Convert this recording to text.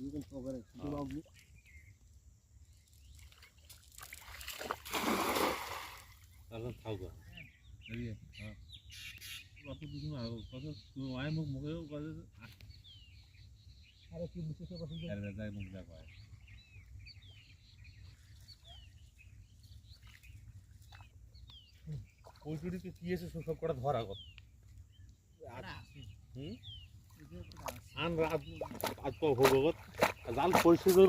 Google programı. Google Outlook. Alam thau gua. Jadi, ah. Waktu di sini aku, pasal tu ayam muk muk itu pasal. Ada kiri mesti pasal tu. Ada ada muk dah kau. পোলট্রিতে কি এসে সব কটা ধরা কত হুম আন রাত আজ তো হবগত জাল পরিশোধ